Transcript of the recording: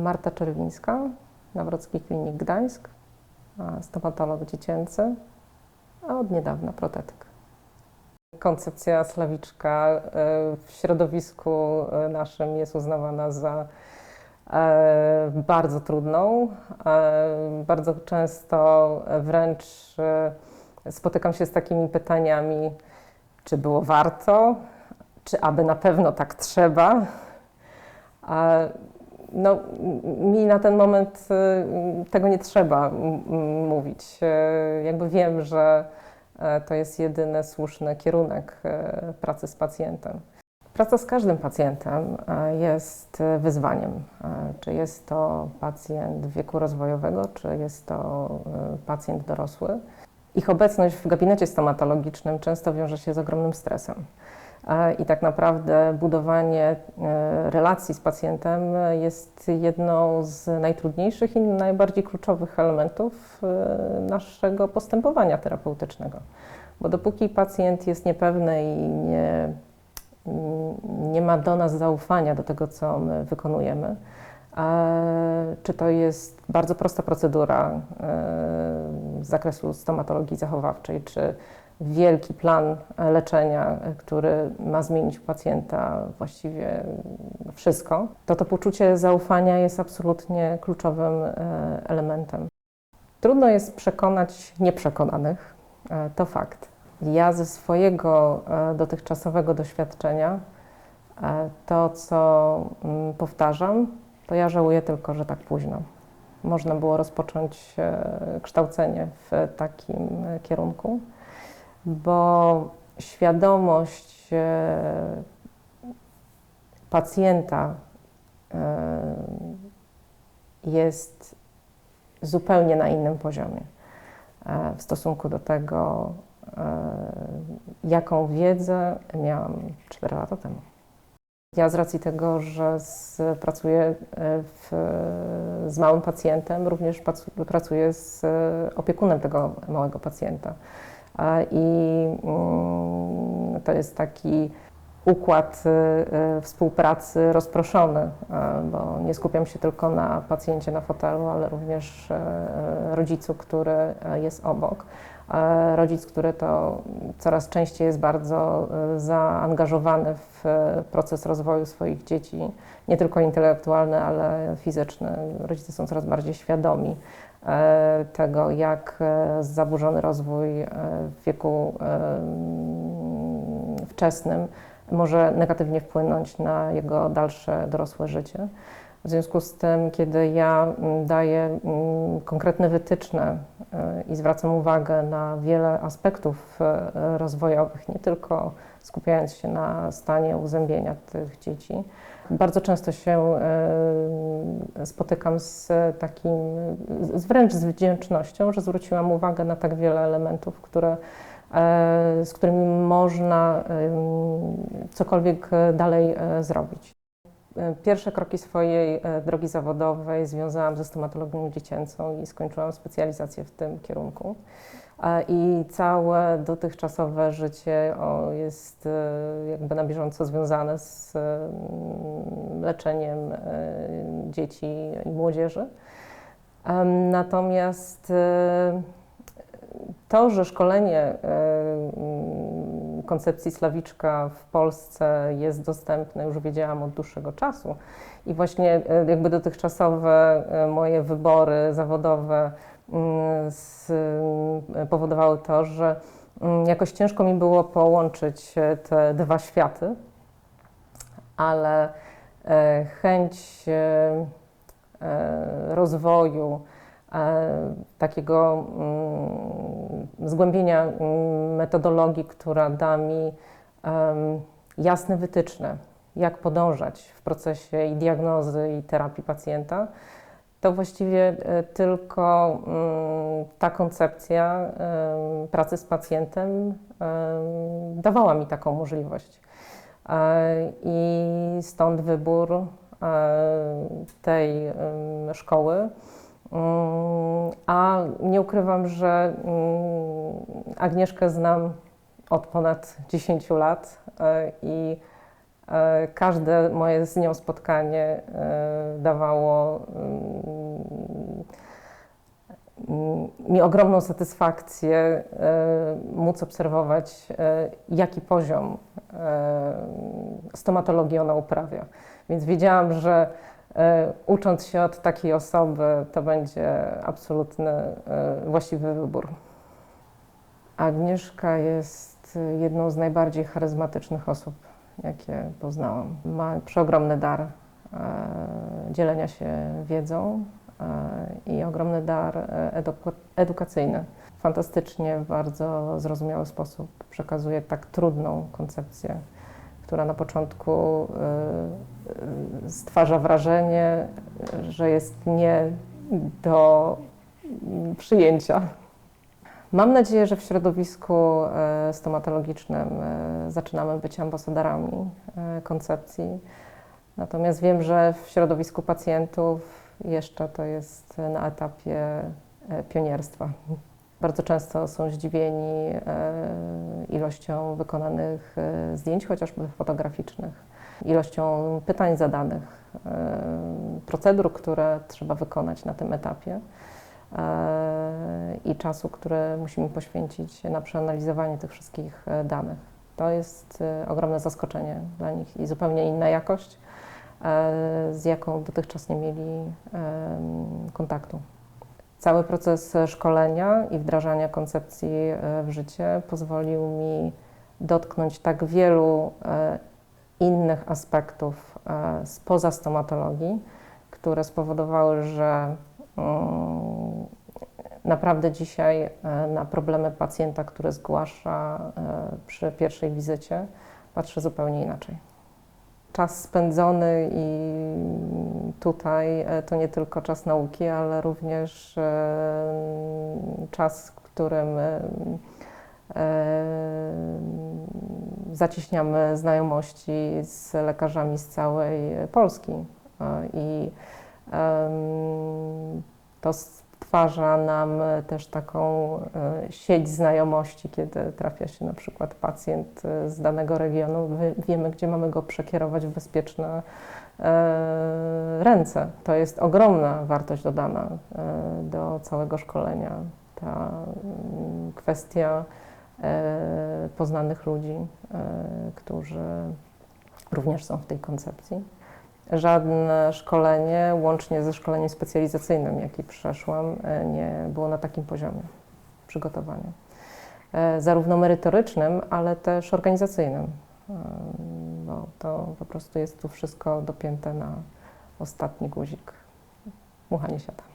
Marta Czerwińska, Nawrocki Klinik Gdańsk, stomatolog dziecięcy, a od niedawna protetyk. Koncepcja slawiczka e, w środowisku naszym jest uznawana za e, bardzo trudną. E, Bardzo często wręcz spotykam się z takimi pytaniami, czy było warto, czy aby na pewno tak trzeba. No, mi na ten moment y, tego nie trzeba mówić. E, Jakby wiem, że e, to jest jedyny słuszny kierunek e, pracy z pacjentem. Praca z każdym pacjentem e, jest wyzwaniem. Czy jest to pacjent wieku rozwojowego, czy jest to pacjent dorosły. Ich obecność w gabinecie stomatologicznym często wiąże się z ogromnym stresem. I tak naprawdę budowanie e, relacji z pacjentem jest jedną z najtrudniejszych i najbardziej kluczowych elementów e, naszego postępowania terapeutycznego. Bo dopóki pacjent jest niepewny i nie, nie ma do nas zaufania do tego, co my wykonujemy, czy to jest bardzo prosta procedura e, z zakresu stomatologii zachowawczej, czy wielki plan leczenia, który ma zmienić u pacjenta właściwie wszystko, to to poczucie zaufania jest absolutnie kluczowym e, elementem. Trudno jest przekonać nieprzekonanych, e, to fakt. Ja ze swojego e, dotychczasowego doświadczenia to, co mm, powtarzam, to ja żałuję tylko, że tak późno. Można było rozpocząć e, kształcenie w takim e, kierunku bo świadomość e, pacjenta jest zupełnie na innym poziomie w stosunku do tego, jaką wiedzę miałam 4 lata temu. Ja z racji tego, że z, pracuję e, w, z małym pacjentem, również pracu- pracuję z e, opiekunem tego małego pacjenta. I mm, to jest taki układ y, y, współpracy rozproszony, y, bo nie skupiam się tylko na pacjencie na fotelu, ale również y, y, rodzicu, który jest obok. E, Rodzic, który to coraz częściej jest bardzo zaangażowany w proces rozwoju swoich dzieci, nie tylko intelektualny, ale fizyczny. Rodzice są coraz bardziej świadomi e, tego, jak e, zaburzony rozwój e, w wieku wczesnym może negatywnie wpłynąć na jego dalsze dorosłe życie. W związku z tym, kiedy ja mm, daję mm, konkretne wytyczne e, i zwracam uwagę na wiele aspektów e, rozwojowych, nie tylko skupiając się na stanie uzębienia tych dzieci, bardzo często się e, spotykam z takim, wręcz z wdzięcznością, że zwróciłam uwagę na tak wiele elementów, które, z którymi można cokolwiek e, dalej e, zrobić. E, Pierwsze kroki swojej e, drogi zawodowej związałam ze stomatologią dziecięcą i skończyłam specjalizację w tym kierunku. E, I całe dotychczasowe życie jest e, jakby na bieżąco związane z em, leczeniem e, dzieci i młodzieży. Natomiast e, to, że szkolenie e, mm, koncepcji slawiczka w Polsce jest dostępne, już wiedziałam od dłuższego czasu. I właśnie e, jakby dotychczasowe e, moje wybory zawodowe mm, mm, powodowały to, że jakoś ciężko mi było połączyć te dwa światy, ale chęć rozwoju, takiego zgłębienia mm, metodologii, która da mi jasne wytyczne, jak podążać w procesie i diagnozy i terapii pacjenta, to właściwie e, tylko mm, ta koncepcja pracy z pacjentem em, dawała mi taką możliwość. E, I stąd wybór e, tej szkoły. A nie ukrywam, że mm, Agnieszkę znam od ponad 10 lat e, i E, Każde moje z nią spotkanie e, dawało mm, mm, mi ogromną satysfakcję móc obserwować, jaki poziom stomatologii ona uprawia. Więc wiedziałam, że ucząc się od takiej osoby, to będzie absolutny e, właściwy wybór. Agnieszka jest jedną z najbardziej charyzmatycznych osób, jakie poznałam. Ma przeogromny dar e, dzielenia się wiedzą e, i ogromny dar e, edu- edukacyjny. Fantastycznie, w bardzo zrozumiały sposób przekazuje tak trudną koncepcję, która na początku e, e, stwarza wrażenie, że jest nie do przyjęcia. Mam nadzieję, że w środowisku e, stomatologicznym zaczynamy być ambasadorami koncepcji. Natomiast wiem, że w środowisku pacjentów jeszcze to jest na etapie pionierstwa. Bardzo często są zdziwieni ilością wykonanych e, zdjęć, chociażby fotograficznych, ilością pytań zadanych, e, procedur, które trzeba wykonać na tym etapie e, i czasu, który musimy poświęcić na przeanalizowanie tych wszystkich danych. To jest ogromne zaskoczenie dla nich i zupełnie inna jakość, z jaką dotychczas nie mieli kontaktu. Cały proces szkolenia i wdrażania koncepcji e, w życie pozwolił mi dotknąć tak wielu e, innych aspektów e, spoza stomatologii, które spowodowały, że mm, naprawdę dzisiaj na problemy pacjenta, który zgłasza przy pierwszej wizycie, patrzę zupełnie inaczej. Czas spędzony i tutaj e, to nie tylko czas nauki, ale również e, czas, w którym e, zacieśniamy znajomości z lekarzami z całej Polski. I to stwarza nam też taką e, sieć znajomości, kiedy trafia się na przykład pacjent e, z danego regionu, wiemy, gdzie mamy go przekierować w bezpieczne e, ręce. To jest ogromna wartość dodana e, do całego szkolenia. Ta mm, kwestia e, poznanych ludzi, e, którzy również są w tej koncepcji. Żadne szkolenie, łącznie ze szkoleniem specjalizacyjnym, jaki przeszłam, e, nie było na takim poziomie przygotowania. E, Zarówno merytorycznym, ale też organizacyjnym, bo to po prostu jest tu wszystko dopięte na ostatni guzik. Mucha nie siada.